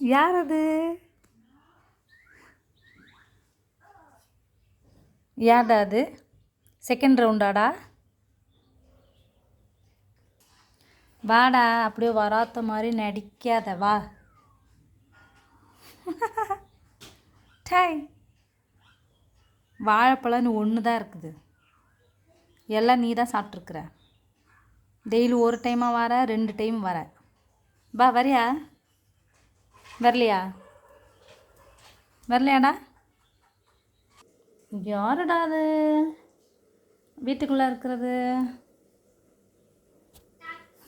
யார் அது யார்டா அது செகண்ட் ரவுண்டாடா வாடா அப்படியே வராத்த மாதிரி நடிக்காத வா. டாய். வாழைப்பழம்னு ஒன்று தான் இருக்குது. எல்லாம் நீ தான் சாப்பிட்ருக்குற டெய்லி ஒரு டைமாக வர ரெண்டு டைம் வர. வா வரியா? வரலையா? வரலையாடா? யாருடா அது? வீட்டுக்குள்ளே இருக்கிறது.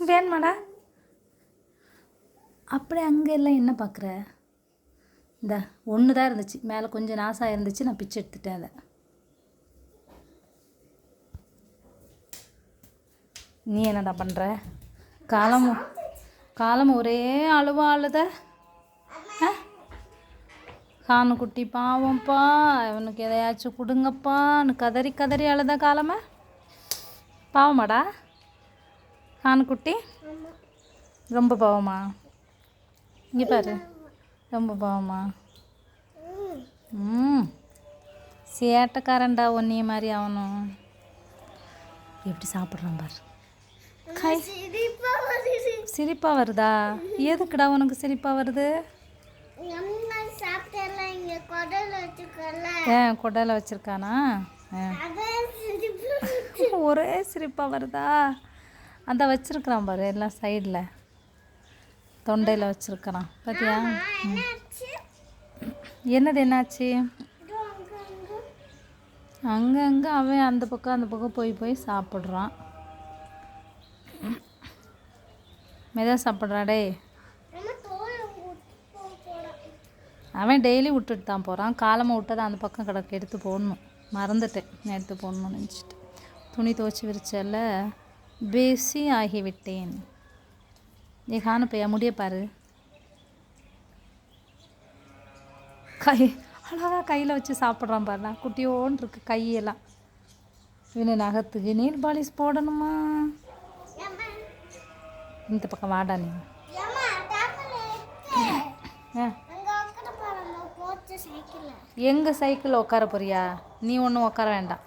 வேணுமாடா? அப்படியே அங்கே எல்லாம் என்ன பார்க்குற இந்த ஒன்று தான் இருந்துச்சு. மேலே கொஞ்சம் நாசாக இருந்துச்சு. நான் பிச்சை எடுத்துட்டேன் அதை. நீ என்னடா பண்ணுற காலம் காலம் ஒரே அழுவா அழுத காணுக்குட்டி பாவம்ப்பா. இவனுக்கு எதையாச்சும் கொடுங்கப்பான்னு கதறி கதறி அழுத காலமா? பாவமாடா? காணுக்குட்டி ரொம்ப பாவமா? இங்கே பாரு. ரொம்ப பாவமா? ம். சேட்டைக்காரன்டா ஒன்னிய மாதிரி அவனும். எப்படி சாப்பிட்றான் பாரு. கை. சிரிப்பா வருது. சிரிப்பாக வருதா? எதுக்குடா உனக்கு சிரிப்பாக வருது? ஏன் கொடையில் வச்சுருக்கானா? ஒரே சிரிப்பாக வருதா? அந்த வச்சுருக்குறான் பாரு எல்லாம் சைடில் தொண்டையில் வச்சுருக்கிறான். பார்த்தியா என்னது என்னாச்சு? அங்கங்கே அவன் அந்த பக்கம் அந்த பக்கம் போய் போய் சாப்பிட்றான். மெதா சாப்பிட்றா டேய் நம்ம தோலை ஊத்தி போக போறோம் அவன் டெய்லி விட்டுட்டு தான் போகிறான் காலமாக விட்டதை அந்த பக்கம் கிடக்கு எடுத்து போடணும். மறந்துட்டேன். எடுத்து போடணும்னு நினச்சிட்டு. துணி துவச்சி விரிச்சல பேசி ஆகிவிட்டேன். ஏ காணப்பையா முடிய பாரு. கை அழகா கையில் வச்சு சாப்பிட்றான் பாருண்ணா குட்டியோன்னு இருக்கு கையெல்லாம். இவனு நகத்துக்கு நீல் பாலிஷ் போடணுமா? இந்த பக்கம் வாடா நீ. ஆ அங்க உட்கார போறோம் போச்சு சைக்கிள்ல எங்கள் சைக்கிளில் உட்கார போறியா? நீ ஒன்றும் உட்கார வேண்டாம்.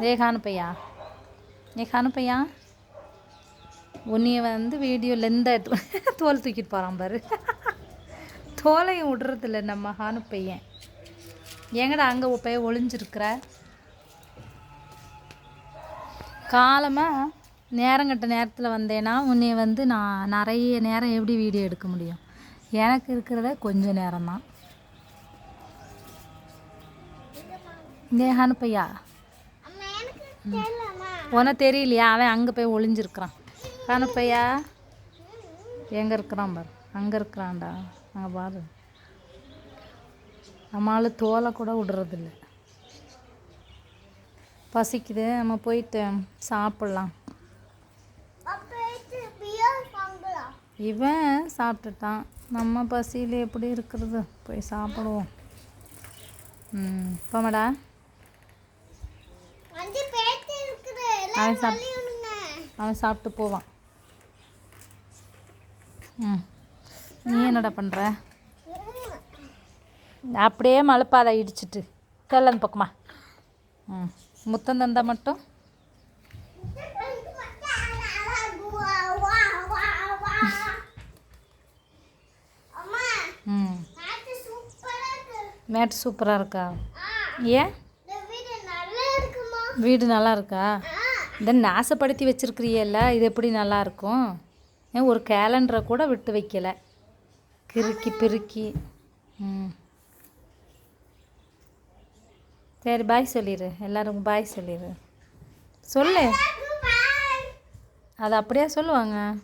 ஏகானு காணுப்பையா? ஏ காணுப்பையா? உன்னைய வந்து வீடியோ லெந்த எடுத்து தோல் தூக்கிட்டு போகிறான் பாரு. தோலையும் விடுறதில்ல நம்ம ஹானு பையன் எங்கடா அங்கே போய் ஒளிஞ்சிருக்கிற? காலமாக நேரங்கட்ட நேரத்தில் வந்தேன்னா உன்னைய வந்து நான் நிறைய நேரம் எப்படி வீடியோ எடுக்க முடியும்? எனக்கு இருக்கிறத கொஞ்சம் நேரம்தான். எனக்கு தெரியலம்மா. உனக்கு தெரியலையா? அவன் அங்கே போய் ஒளிஞ்சிருக்கிறான். ஹனுப்பையா எங்கே இருக்கிறான் பாரு. அங்கே இருக்கிறான்டா. அங்கே பாரு. நம்மளால தோலை கூட விடுறதில்ல. பசிக்குது. நம்ம போயிட்டு சாப்பிட்லாம். இவன் சாப்பிட்டுட்டான். நம்ம பசியில் எப்படி இருக்கிறது? போய் சாப்பிடுவோம். ம் போமாடா வந்து பேச்சு இருக்குது அவன் எல்லாம் சாப் சொல்லிவிடுங்க அவன் சாப்பிட்டு போவான். ம். நீ என்னடா பண்ணுற அப்படியே மலைப்பாதை இடிச்சிட்டு. கல்லன் பக்கமா. ம். முத்தம் தந்தா மட்டும். ம். மேட் சூப்பராக இருக்கா. ஏன்? வீடு நல்லா இருக்கா? இந்த நாசப்படுத்தி வச்சிருக்கிறியல்ல இது எப்படி நல்லா இருக்கும் ஏன் ஒரு கேலண்டரை கூட விட்டு வைக்கல. கிறுக்கி பிறுக்கி. ம். சரி பாய் சொல்லிடு எல்லாருக்கும் பாய் சொல்லிடு சொல்லு. அது அப்படியே சொல்லுவாங்க?